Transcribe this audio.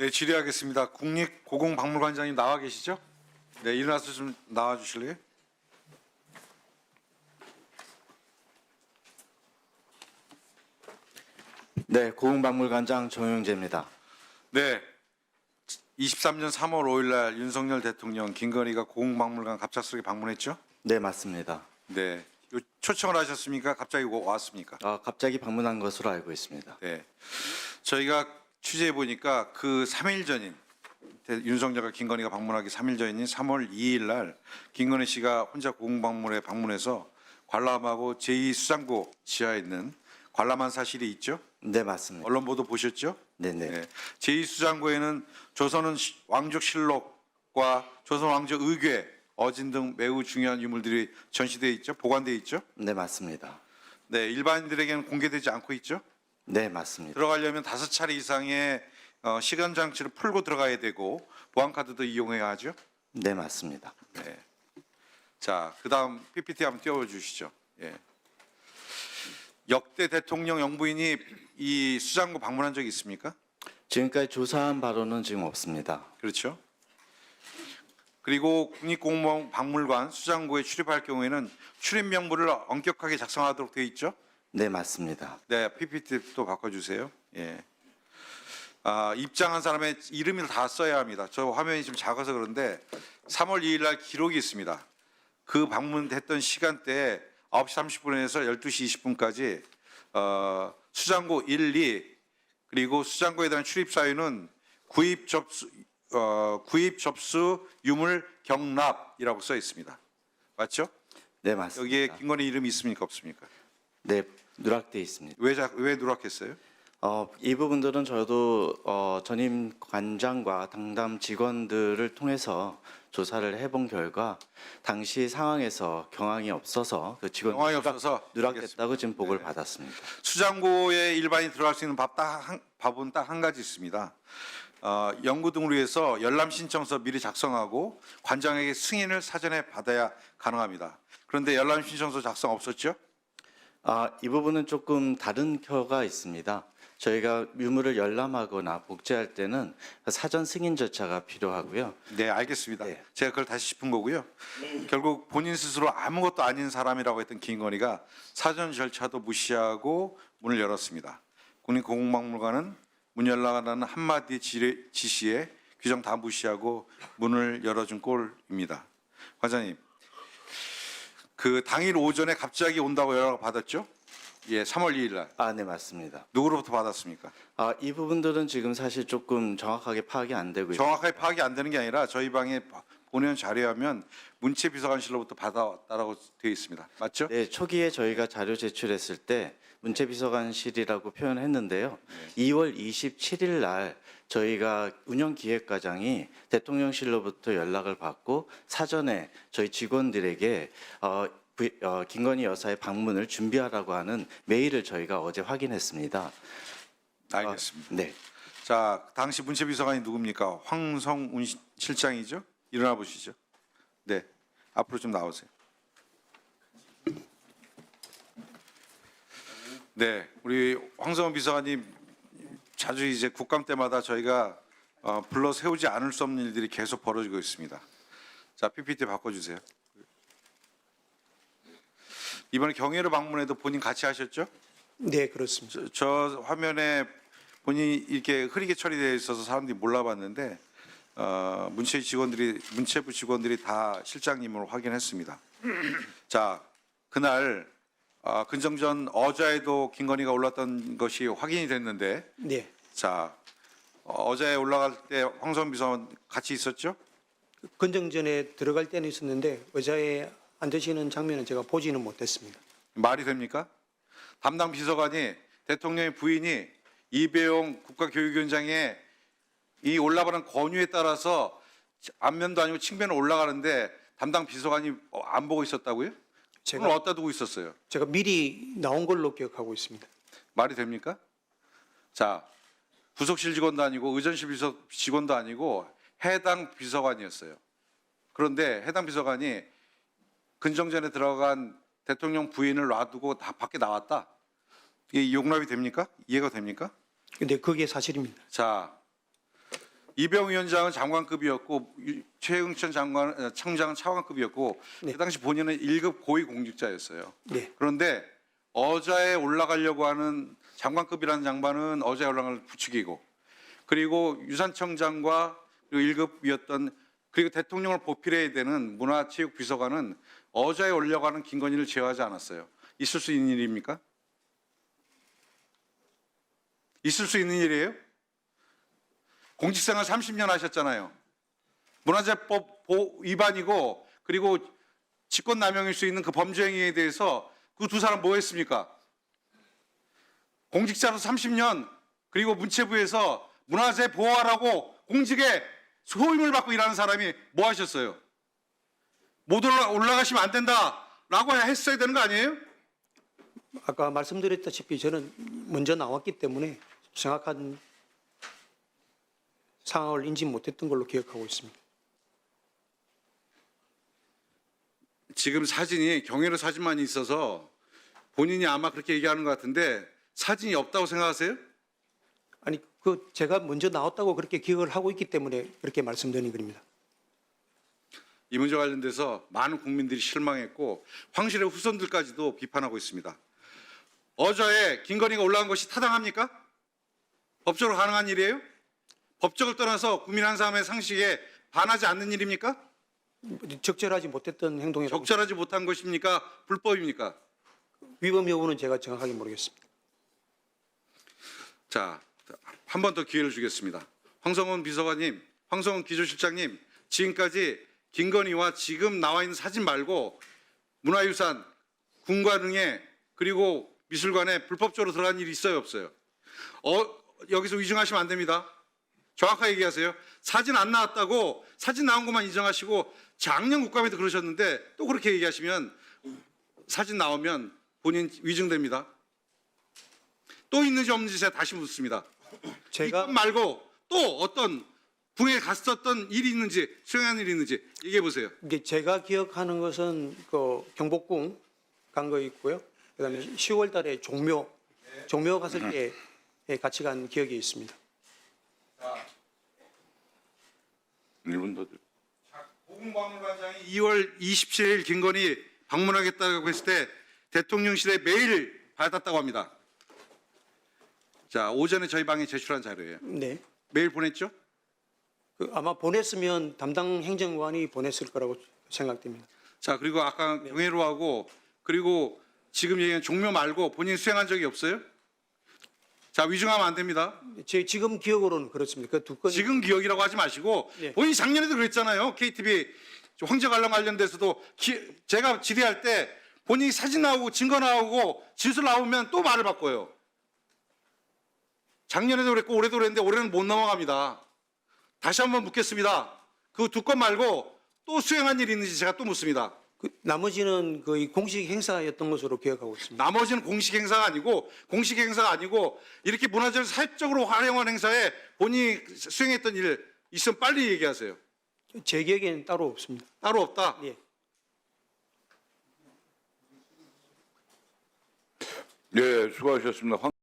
네, 질의하겠습니다. 국립고공박물관장님 나와 계시죠? 네, 일어나서 좀 나와 주실래요? 네, 고흥박물관장 정용재입니다. 네. 23년 3월 5일 날 윤석열 대통령 김건희가 고궁박물관 갑작스럽게 방문했죠? 네, 맞습니다. 네. 요 초청을 하셨습니까? 갑자기 오- 왔습니까? 아, 갑자기 방문한 것으로 알고 있습니다. 네. 저희가 취재해 보니까 그 3일 전인 대- 윤석열과 김건희가 방문하기 3일 전인 3월 2일 날 김건희 씨가 혼자 고궁박물에 방문해서 관람하고 제2수장고 지하에 있는 관람한 사실이 있죠? 네, 맞습니다. 언론 보도 보셨죠? 네, 네. 네. 제2수장고에는 조선은 시- 왕족실록과 조선 왕조 의궤, 어진 등 매우 중요한 유물들이 전시되어 있죠. 보관되어 있죠. 네, 맞습니다. 네, 일반인들에게는 공개되지 않고 있죠. 네, 맞습니다. 들어가려면 다섯 차례 이상의 어, 시간 장치를 풀고 들어가야 되고 보안 카드도 이용해야 하죠. 네, 맞습니다. 네. 자, 그다음 PPT 한번 띄워 주시죠. 예. 역대 대통령 영부인이 이 수장고 방문한 적이 있습니까? 지금까지 조사한 바로는 지금 없습니다. 그렇죠. 그리고 국립공무원 박물관 수장고에 출입할 경우에는 출입 명부를 엄격하게 작성하도록 되어 있죠. 네, 맞습니다. 네, PPT 또 바꿔주세요. 예. 아, 입장한 사람의 이름을 다 써야 합니다. 저 화면이 좀 작아서 그런데 3월 2일 날 기록이 있습니다. 그 방문했던 시간대에 9시 30분에서 12시 20분까지 어, 수장고 1, 2 그리고 수장고에 대한 출입 사유는 구입 접수 어, 구입 접수 유물 경납이라고 써 있습니다. 맞죠? 네, 맞습니다. 여기에 김건희 이름이 있습니까 없습니까? 네, 누락돼 있습니다. 왜, 자, 왜 누락했어요? 어, 이 부분들은 저도 어, 전임 관장과 당담 직원들을 통해서 조사를 해본 결과 당시 상황에서 경황이 없어서 그 직원 경황이 없어서 누락됐다고 지금 보고를 네. 받았습니다. 수장고에 일반인 들어갈 수 있는 밥 딱 한, 밥은 딱 한 가지 있습니다. 어, 연구 등을 위해서 열람 신청서 미리 작성하고 관장에게 승인을 사전에 받아야 가능합니다. 그런데 열람 신청서 작성 없었죠? 아, 이 부분은 조금 다른 켜가 있습니다. 저희가 유물을 열람하거나 복제할 때는 사전 승인 절차가 필요하고요. 네, 알겠습니다. 네. 제가 그걸 다시 짚은 거고요. 결국 본인 스스로 아무것도 아닌 사람이라고 했던 김건희가 사전 절차도 무시하고 문을 열었습니다. 국립고궁박물관은 문 열라라는 한마디 지시에 규정 다 무시하고 문을 열어준 꼴입니다. 관장님, 그 당일 오전에 갑자기 온다고 연락을 받았죠? 예, 3월 2일 날. 아, 네, 맞습니다. 누구로부터 받았습니까? 아, 이 부분들은 지금 사실 조금 정확하게 파악이 안 되고 있습니다. 정확하게 파악이 안 되는 게 아니라 저희 방에 보내온 자료하면 문체 비서관실로부터 받아왔다라고 되어 있습니다. 맞죠? 네, 초기에 저희가 자료 제출했을 때 문체비서관실이라고 표현했는데요. 2월 27일 날 저희가 운영기획과장이 대통령실로부터 연락을 받고 사전에 저희 직원들에게 어, 부- 어, 김건희 여사의 방문을 준비하라고 하는 메일을 저희가 어제 확인했습니다. 알겠습니다. 네, 자, 당시 문체 비서관이 누굽니까? 황성운 시- 실장이죠? 일어나 보시죠. 네, 앞으로 좀 나오세요. 네, 우리 황성운 비서관님 자주 이제 국감 때마다 저희가 어, 불러 세우지 않을 수 없는 일들이 계속 벌어지고 있습니다. 자, PPT 바꿔주세요. 이번에 경혜로 방문해도 본인 같이 하셨죠? 네, 그렇습니다. 저, 저 화면에 본인이 이렇게 흐리게 처리되어 있어서 사람들이 몰라봤는데 어, 문체 직원들이 문체부 직원들이 다 실장님으로 확인했습니다. 자 그날 어, 근정전 어제에도 김건희가 올랐던 것이 확인이 됐는데 네, 자 어, 어제 올라갈 때 황선 비서관 같이 있었죠? 건정전에 들어갈 때는 있었는데 의자에 앉으시는 장면은 제가 보지는 못했습니다. 말이 됩니까? 담당 비서관이 대통령의 부인이 이배용 국가교육위원장의 이 올라가는 권유에 따라서 안면도 아니고 측면을 올라가는데 담당 비서관이 어, 안 보고 있었다고요? 제가- 손을 어디다 두고 있었어요? 제가 미리 나온 걸로 기억하고 있습니다. 말이 됩니까? 자, 부속실 직원도 아니고 의전실 비서 직원도 아니고 해당 비서관이었어요. 그런데 해당 비서관이 근정전에 들어간 대통령 부인을 놔두고 다 밖에 나왔다. 이게 용납이 됩니까? 이해가 됩니까? 근데 그게 사실입니다. 자, 이병 위원장은 장관급이었고 유- 최응천 장관 어, 청장은 차관급이었고 네. 그 당시 본인은 1급 고위 공직자였어요. 네. 그런데 어자에 올라가려고 하는 장관급이라는 장관은 어자에 올라가는 부추기고 그리고 유산청장과 그리고 1급이었던 그리고 대통령을 보필해야 되는 문화체육비서관은 어자에 올려가는 김건희를 제어하지 않았어요. 있을 수 있는 일입니까? 있을 수 있는 일이에요? 공직생활 30년 하셨잖아요. 문화재법 보- 위반이고 그리고 직권남용일 수 있는 그 범죄 행위에 대해서 그 두 사람 뭐 했습니까? 공직자로 30년 그리고 문체부에서 문화재 보호하라고 공직에 소임을 받고 일하는 사람이 뭐 하셨어요? 못 올라, 올라가시면 안 된다라고 했어야 되는 거 아니에요? 아까 말씀드렸다시피 저는 먼저 나왔기 때문에 정확한 상황을 인지 못했던 걸로 기억하고 있습니다. 지금 사진이 경혜로 사진만 있어서 본인이 아마 그렇게 얘기하는 것 같은데 사진이 없다고 생각하세요? 아니 그 제가 먼저 나왔다고 그렇게 기억을 하고 있기 때문에 그렇게 말씀드린 겁니다. 이 문제 관련돼서 많은 국민들이 실망했고 황실의 후손들까지도 비판하고 있습니다. 어저에 김건희가 올라간 것이 타당합니까? 법적으로 가능한 일이에요? 법적을 떠나서 국민 한 사람의 상식에 반하지 않는 일입니까? 적절하지 못했던 행동이라고 적절하지 못한 것입니까? 불법입니까? 위법 여부는 제가 정확하게 모르겠습니다. 자, 한 번 더 기회를 주겠습니다. 황성원 비서관님, 황성원 기조실장님, 지금까지 김건희와 지금 나와 있는 사진 말고 문화유산, 군관응에 그리고 미술관에 불법적으로 들어간 일이 있어요, 없어요? 어, 여기서 위증하시면 안 됩니다. 정확하게 얘기하세요. 사진 안 나왔다고 사진 나온 것만 인정하시고 작년 국감에도 그러셨는데 또 그렇게 얘기하시면 사진 나오면 본인 위증됩니다. 또 있는지 없는지 제가 다시 묻습니다. 제가 이것 말고 또 어떤 궁에 갔었던 일이 있는지 수행한 일이 있는지 얘기해 보세요. 이게 제가 기억하는 것은 그 경복궁 간 거 있고요. 그다음에 10월달에 종묘 종묘 갔을 때 예, 같이 간 기억이 있습니다. 1분 더. 보훈박물관장이 2월 27일 김건희 방문하겠다고 했을 때 대통령실에 메일 받았다고 합니다. 자 오전에 저희 방에 제출한 자료예요. 네. 메일 보냈죠? 그 아마 보냈으면 담당 행정관이 보냈을 거라고 생각됩니다. 자 그리고 아까 경혜로하고 그리고 지금 얘기한 종묘 말고 본인 수행한 적이 없어요? 자 위증하면 안 됩니다. 제 지금 기억으로는 그렇습니다. 그 두 건이 지금 기억이라고 하지 마시고 예. 본인이 작년에도 그랬잖아요. KTV 황제 관람 관련돼서도 기- 제가 질의할 때 본인이 사진 나오고 증거 나오고 진술 나오면 또 말을 바꿔요. 작년에도 그랬고 올해도 그랬는데 올해는 못 넘어갑니다. 다시 한번 묻겠습니다. 그 두 건 말고 또 수행한 일이 있는지 제가 또 묻습니다. 그 나머지는 거의 공식 행사였던 것으로 기억하고 있습니다. 나머지는 공식 행사가 아니고 공식 행사가 아니고 이렇게 문화재를 사회적으로 활용한 행사에 본인이 수행했던 일 있으면 빨리 얘기하세요. 제 기억에는 따로 없습니다. 따로 없다. 예. 네, 수고하셨습니다. 황-